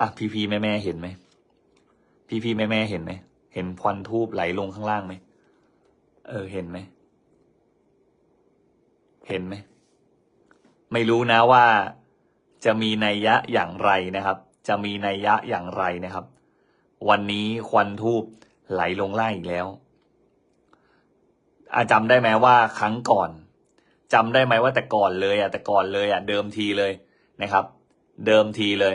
อะพี่พี่แม่แม่เห็นไหมพี่พี่แม่แม่เห็นไหมเห็นควันทูบไหลลงข้างล่างไหมเออเห็นไหมเห็นไหมไม่รู้นะว่าจะมีนัยยะอย่างไรนะครับ จะมีนัยยะอย่างไรนะครับ วันนี้ควันทูบไหลลงล่างอีกแล้ว อาจำได้ไหมว่าครั้งก่อนจำได้ไหมว่าแต่ก่อนเลยอะแต่ก่อนเลยอะเดิมทีเลยนะครับ เดิมทีเลย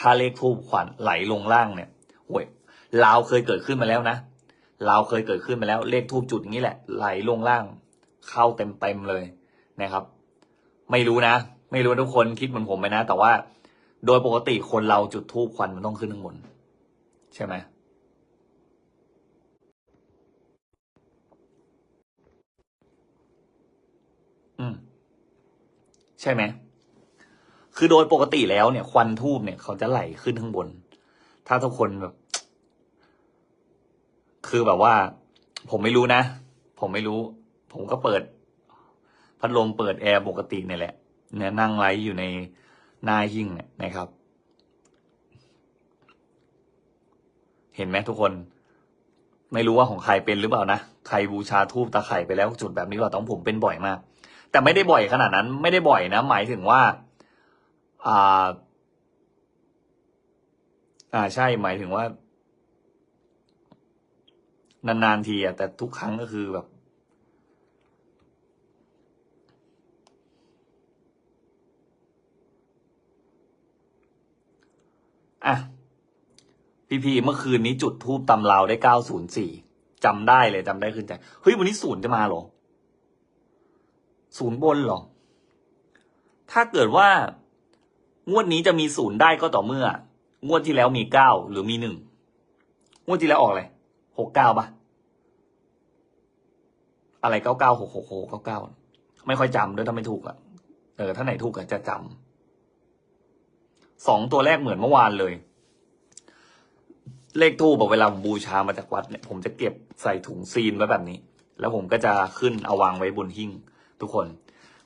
ถ้าเลขทูบขวัญไหลลงล่างเนี่ยโอ้ยลาวเคยเกิดขึ้นมาแล้วนะลาวเคยเกิดขึ้นมาแล้ว เลขทูบจุดอย่างนี้แหละ ไหลลงล่าง เข้าเต็มเต็มเลยนะครับ ไม่รู้นะ ไม่รู้ว่าทุกคนคิดเหมือนผมไหมนะ แต่ว่า โดยปกติคนเราจุดทูบควันมันต้องขึ้นข้างบนใช่ไหมอืม ใช่ไหม คือโดยปกติแล้วเนี่ย ควันทูบเนี่ยเขาจะไหลขึ้นข้างบน ถ้าทุกคนแบบ คือแบบว่า ผมไม่รู้นะ ผมไม่รู้ ผมก็เปิด พัดลมเปิดแอร์ปกติเนี่ยแหละเนี่ยนั่งไลฟ์อยู่ในหน้าหิ้งเนี่ยนะครับ เห็นไหมทุกคน ไม่รู้ว่าของใครเป็นหรือเปล่านะ ใครบูชาทูบตาไข่ไปแล้วจุดแบบนี้ว่าต้องผมเป็นบ่อยมาก แต่ไม่ได้บ่อยขนาดนั้น ไม่ได้บ่อยนะ หมายถึงว่า อ่า อ่าใช่หมายถึงว่า นานๆทีอะแต่ทุกครั้งก็คือแบบอะพี่พีเมื่อคืนนี้จุดทูบตำราวได้เก้าศูนย์สี่จำได้เลยจำได้ขึ้นใจเฮ้ยวันนี้ศูนย์จะมาเหรอ ศูนย์บนเหรอ ถ้าเกิดว่า งวดนี้จะมีศูนย์ได้ก็ต่อเมื่อ งวดที่แล้วมีเก้าหรือมีหนึ่งงวดที่แล้วออกอะไรหกเก้าปะอะไรเก้าเก้าหกหกหกเก้าเก้าไม่ค่อยจำด้วยถ้าไม่ถูกอะเออถ้าไหนถูกอะจะจำสองตัวแรกเหมือนเมื่อวานเลย เลขทูบบอกเวลาผมบูชามาจากวัดเนี่ย ผมจะเก็บใส่ถุงซีนไว้แบบนี้ แล้วผมก็จะขึ้นเอาวางไว้บนหิ้งทุกคน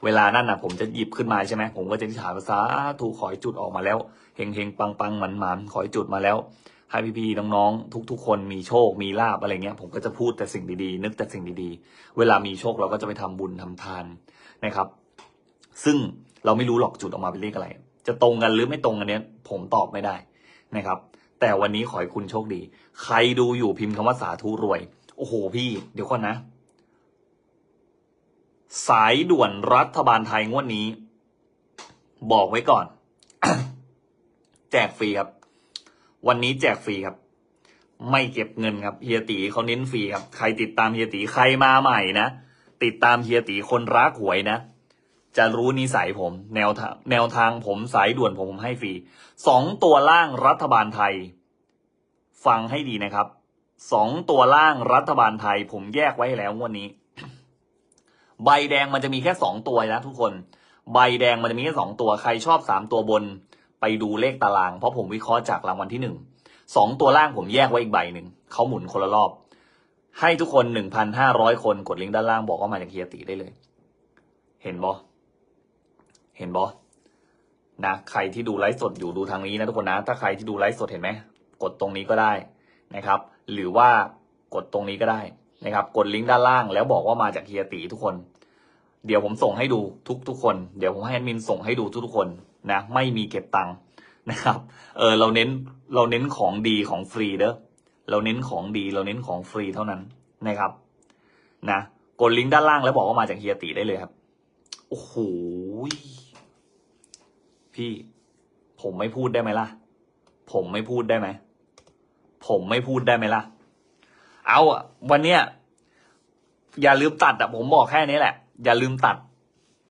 เวลานั่นนะผมจะหยิบขึ้นมาใช่ไหมผมก็จะทิฐานภาษาถูกขอให้จุดออกมาแล้วเฮงเฮงปังปังหมันหมันขอให้จุดมาแล้วให้พี่ๆน้องๆทุก ๆ คนมีโชคมีลาบอะไรเงี้ย ผมก็จะพูดแต่สิ่งดีๆ นึกแต่สิ่งดีๆ เวลามีโชคเราก็จะไปทำบุญทำทานนะครับ ซึ่งเราไม่รู้หรอกจุดออกมาเป็นเลขอะไร จะตรงกันหรือไม่ตรงกันเนี้ย ผมตอบไม่ได้นะครับ แต่วันนี้ขอให้คุณโชคดี ใครดูอยู่พิมพ์คำว่าสาธุรวย โอ้โหพี่ เดี๋ยวก่อนนะ สายด่วนรัฐบาลไทยงวดนี้ บอกไว้ก่อน แจกฟรีครับ วันนี้แจกฟรีครับ ไม่เก็บเงินครับเฮียตีเขาเน้นฟรีครับ ใครติดตามเฮียตีใครมาใหม่นะติดตามเฮียตีคนรักหวยนะ จะรู้นิสัยผม แนวทางแนวทางผมสายด่วนผมผมให้ฟรีสองตัวล่างรัฐบาลไทย ฟังให้ดีนะครับสองตัวล่างรัฐบาลไทย ผมแยกไว้ให้แล้วงวดนี้ ใบแดงมันจะมีแค่สองตัวนะทุกคน ใบแดงมันจะมีแค่สองตัว ใครชอบสามตัวบน ไปดูเลขตาราง เพราะผมวิเคราะห์จากรางวัลที่หนึ่งสองตัวล่างผมแยกไว้อีกใบหนึ่ง เขาหมุนคนละรอบ ให้ทุกคนหนึ่งพันห้าร้อยคนกดลิงก์ด้านล่างบอกว่ามาจากเฮียตีได้เลย เห็นบอเห็นบอนะใครที่ดูไลฟ์สดอยู่ดูทางนี้นะทุกคนนะ ถ้าใครที่ดูไลฟ์สดเห็นไหมกดตรงนี้ก็ได้นะครับ หรือว่ากดตรงนี้ก็ได้ นะครับกดลิงก์ด้านล่างแล้วบอกว่ามาจากเฮียตีทุกคน เดี๋ยวผมส่งให้ดูทุกทุกคน เดี๋ยวผมให้แอดมินส่งให้ดูทุกทุกคนนะไม่มีเก็บตังค์นะครับเออเราเน้นเราเน้นของดีของฟรีเด้อเราเน้นของดีเราเน้นของฟรีเท่านั้นนะครับนะกดลิงก์ด้านล่างแล้วบอกว่ามาจากเฮียตีได้เลยครับโอ้โหพี่ผมไม่พูดได้ไหมล่ะ ผมไม่พูดได้ไหม ผมไม่พูดได้ไหมล่ะ เอาอะวันเนี้ยอย่าลืมตัดอะผมบอกแค่นี้แหละ อย่าลืมตัด